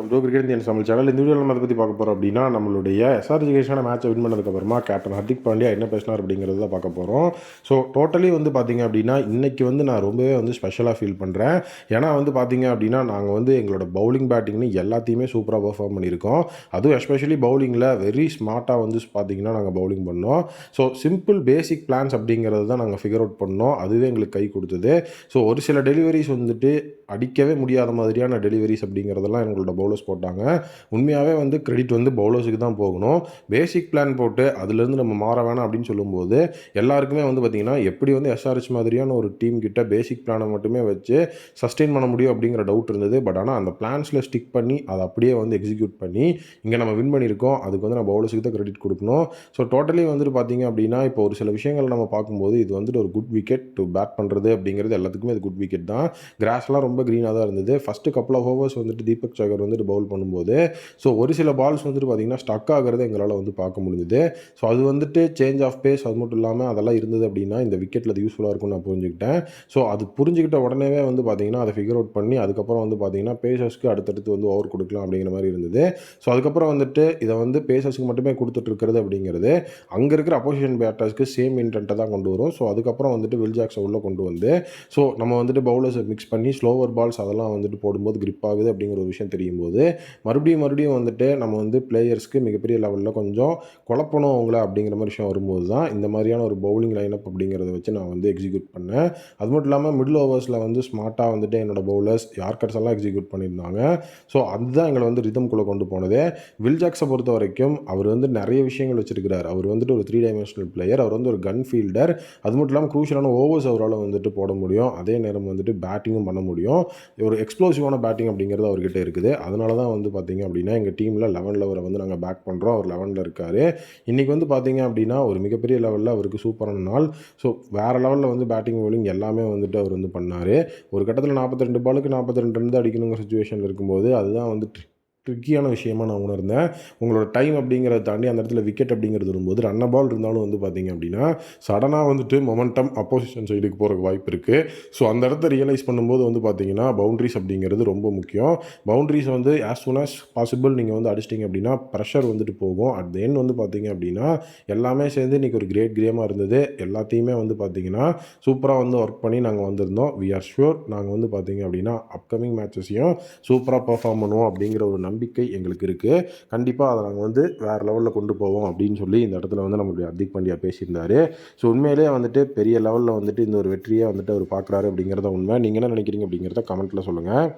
Welcome to cricket Indian Tamil channel இந்த வீடியோவில் நம்ம அதை பற்றி பார்க்க போகிறோம் அப்படின்னா நம்மளுடைய எஸ்ஆர்ஜிகேஷனான மேட்சை வின் பண்ணதுக்கப்புறமா கேப்டன் ஹர்திக் பாண்டியா என்ன பேசினார் அப்படிங்கிறத தான் பார்க்க போகிறோம் ஸோ டோட்டலி வந்து பார்த்தீங்க அப்படின்னா இன்றைக்கி வந்து நான் ரொம்பவே வந்து ஸ்பெஷலாக ஃபீல் பண்ணுறேன் ஏன்னா வந்து பார்த்தீங்க அப்படின்னா நாங்கள் வந்து எங்களோட பவுலிங் பேட்டிங்னு எல்லாத்தையுமே சூப்பராக பர்ஃபார்ம் பண்ணியிருக்கோம். அதுவும் எஸ்பெஷலி பவுலிங்கில் வெரி ஸ்மார்ட்டாக வந்து பார்த்தீங்கன்னா நாங்கள் பவுலிங் பண்ணோம். ஸோ சிம்பிள் பேசிக் பிளான்ஸ் அப்படிங்கிறது தான் நாங்கள் ஃபிகர் அவுட் பண்ணோம். அதுவே எங்களுக்கு கை கொடுத்தது. ஸோ ஒரு சில டெலிவரிஸ் வந்துட்டு அடிக்கவே முடியாத மாதிரியான டெலிவரிஸ் அப்படிங்கிறதெல்லாம் எங்களோட பவுலர்ஸ் போட்டாங்க. உண்மையாகவே வந்து கிரெடிட் வந்து பவுலர்ஸுக்கு தான் போகணும். பேசிக் பிளான் போட்டு அதுலேருந்து நம்ம மாற வேணாம் அப்படின்னு சொல்லும்போது எல்லாருக்குமே வந்து பார்த்திங்கன்னா எப்படி வந்து எஸ்ஆர்எஸ் மாதிரியான ஒரு டீம் கிட்ட பேசிக் பிளானை மட்டுமே வச்சு சஸ்டெயின் பண்ண முடியும் அப்படிங்கிற டவுட் இருந்தது. பட் ஆனால் அந்த பிளான்ஸில் ஸ்டிக் பண்ணி அதை அப்படியே வந்து எக்ஸிக்யூட் பண்ணி இங்கே நம்ம வின் பண்ணியிருக்கோம். அதுக்கு வந்து நம்ம பவுலர்ஸுக்கு தான் கிரெடிட் கொடுக்கணும். ஸோ டோட்டலி வந்துட்டு பார்த்தீங்க அப்படின்னா இப்போ ஒரு சில விஷயங்கள் நம்ம பார்க்கும்போது இது வந்துட்டு ஒரு குட் விக்கெட் டு பேட் பண்ணுறது அப்படிங்கிறது எல்லாத்துக்குமே அது குட் விக்கெட் தான். கிராஸ்லாம் ரொம்ப க்ரீனாக தான் இருந்தது. ஃபஸ்ட்டு கப்பல் ஆஃப் ஹவர்ஸ் வந்துட்டு தீபக் சகர் வந்துட்டு பவுல் பண்ணும்போது ஸோ ஒரு சில பால்ஸ் வந்துட்டு பார்த்திங்கன்னா ஸ்டக் ஆகிறத எங்களால் வந்து பார்க்க முடிஞ்சுது. ஸோ அது வந்துட்டு சேஞ்ச் ஆஃப் பேஸ் அது மட்டும் இல்லாமல் அதெல்லாம் இருந்தது அப்படின்னா இந்த விக்கெட்டில் அது யூஸ்ஃபுல்லாக இருக்கும்னு நான் புரிஞ்சுக்கிட்டேன். ஸோ அது புரிஞ்சுக்கிட்ட உடனே வந்து பார்த்திங்கன்னா அதை ஃபிகர் அவுட் பண்ணி அதுக்கப்புறம் வந்து பார்த்திங்கன்னா பேசர்ஸ்க்கு அடுத்தடுத்து வந்து ஓவர் கொடுக்கலாம் அப்படிங்கிற மாதிரி இருந்தது. ஸோ அதுக்கப்புறம் வந்துட்டு இதை வந்து பேசர்ஸ்க்கு மட்டுமே கொடுத்துட்டு இருக்கிறது அப்படிங்கிறது அங்கே இருக்கிற அப்போசிஷன் பேட்டர்ஸ்க்கு சேம் இன்டென்ட்டை தான் கொண்டு வரும். ஸோ அதுக்கப்புறம் வந்துட்டு வில் ஜாக்ஸை உள்ளே கொண்டு வந்து ஸோ நம்ம வந்துட்டு பவுலர்ஸை மிக்ஸ் பண்ணி ஸ்லோவர் பால்ஸ் அதெல்லாம் வந்துட்டு போடும்போது கிரிப் ஆகுது அப்படிங்கிற ஒரு விஷயம் தெரியும் போது மறுபடியும் மறுபடியும் வந்துட்டு நம்ம வந்து பிளேயர்ஸ்க்கு மிகப்பெரிய லெவலில் கொஞ்சம் குழப்பணும் அவங்கள அப்படிங்கிற மாதிரி விஷயம் வரும்போது தான் இந்த மாதிரியான ஒரு பவுலிங் லைனப் அப்படிங்கிறத வச்சு நான் வந்து எக்ஸிக்யூட் பண்ணேன். அது மட்டும் இல்லாமல் மிடில் ஓவர்ஸில் வந்து ஸ்மார்ட்டாக வந்துட்டு என்னோட பவுலர்ஸ் யார்கர்ஸ் எல்லாம் எக்ஸிக்யூட் பண்ணியிருந்தாங்க. ஸோ அதுதான் எங்களை வந்து ரிதம்குள்ளே கொண்டு போனது. வில் ஜாக்ஸை பொறுத்த வரைக்கும் அவர் வந்து நிறைய விஷயங்கள் வச்சிருக்கிறார். அவர் வந்துட்டு ஒரு த்ரீ டைமென்ஷனல் பிளேயர் அவர் வந்து ஒரு கன் ஃபீல்டர் அது மட்டும் இல்லாமல் க்ரூஷியலான ஓவர்ஸ் அவரால் வந்துட்டு போட முடியும். அதே நேரம் வந்துட்டு பேட்டிங்கும் பண்ண முடியும். ஒரு எக்ஸ்ப்ளோசிவான பேட்டிங் அப்படிங்கிறது அவர்கிட்ட இருக்குது. அதனால தான் வந்து பார்த்திங்க அப்படின்னா எங்கள் டீமில் லெவனில் அவரை வந்து நாங்கள் பேக் பண்ணுறோம் அவர் லெவனில் இருக்கார். இன்றைக்கி வந்து பார்த்திங்க அப்படின்னா ஒரு மிகப்பெரிய லெவலில் அவருக்கு சூப்பரான நாள். ஸோ வேறு லெவலில் வந்து பேட்டிங் பவுலிங் எல்லாமே வந்துட்டு அவர் வந்து பண்ணார். ஒரு கட்டத்தில் நாற்பத்தி ரெண்டு பாலுக்கு நாற்பத்தி ரெண்டு ரன் அடிக்கணுங்கிற சுச்சுவேஷன் இருக்கும்போது அதுதான் வந்து ட்ரிக்கியான விஷயமா நான் உணர்ந்தேன். உங்களோட டைம் அப்படிங்கிறத தாண்டி அந்த இடத்துல விக்கெட் அப்படிங்கிறது வரும்போது ரன்ன பால் இருந்தாலும் வந்து பார்த்தீங்க அப்படின்னா சடனாக வந்துட்டு மொமெண்டம் அப்போசிஷன் சைடுக்கு போகிறக்கு வாய்ப்பு இருக்குது ஸோ அந்த இடத்த ரியலைஸ் பண்ணும்போது வந்து பார்த்தீங்கன்னா பவுண்ட்ரிஸ் அப்படிங்கிறது ரொம்ப முக்கியம். பவுண்ட்ரிஸ் வந்து ஆஸ் சூன் ஆஸ் பாசிபிள் நீங்கள் வந்து அடிச்சிட்டிங்க அப்படின்னா ப்ரெஷர் வந்துட்டு போகும். அட் தென் வந்து பார்த்தீங்க அப்படின்னா எல்லாமே சேர்ந்து இன்றைக்கி ஒரு கிரேட் கிரேமாக இருந்தது. எல்லாத்தையுமே வந்து பார்த்தீங்கன்னா சூப்பராக வந்து ஒர்க் பண்ணி நாங்கள் வந்திருந்தோம். வி ஆர் ஷுர் நாங்கள் வந்து பார்த்தீங்க அப்படின்னா அப்கமிங் மேட்சஸையும் சூப்பராக பர்ஃபார்ம் பண்ணுவோம் அப்படிங்கிற ஒரு நம்பிக்கை எங்களுக்கு இருக்குது கண்டிப்பாக அதை நாங்கள் வந்து வேறு லெவலில் கொண்டு போவோம் அப்படின்னு சொல்லி இந்த இடத்துல வந்து நம்மளுடைய ஹர்திக் பாண்டியா பேசியிருந்தாரு. ஸோ உண்மையிலேயே வந்துட்டு பெரிய லெவலில் வந்துட்டு இந்த ஒரு வெற்றியை வந்துட்டு அவர் பார்க்குறாரு அப்படிங்கிறத உண்மை. நீங்கள் என்ன நினைக்கிறீங்க அப்படிங்கிறத கமெண்ட்டில் சொல்லுங்கள்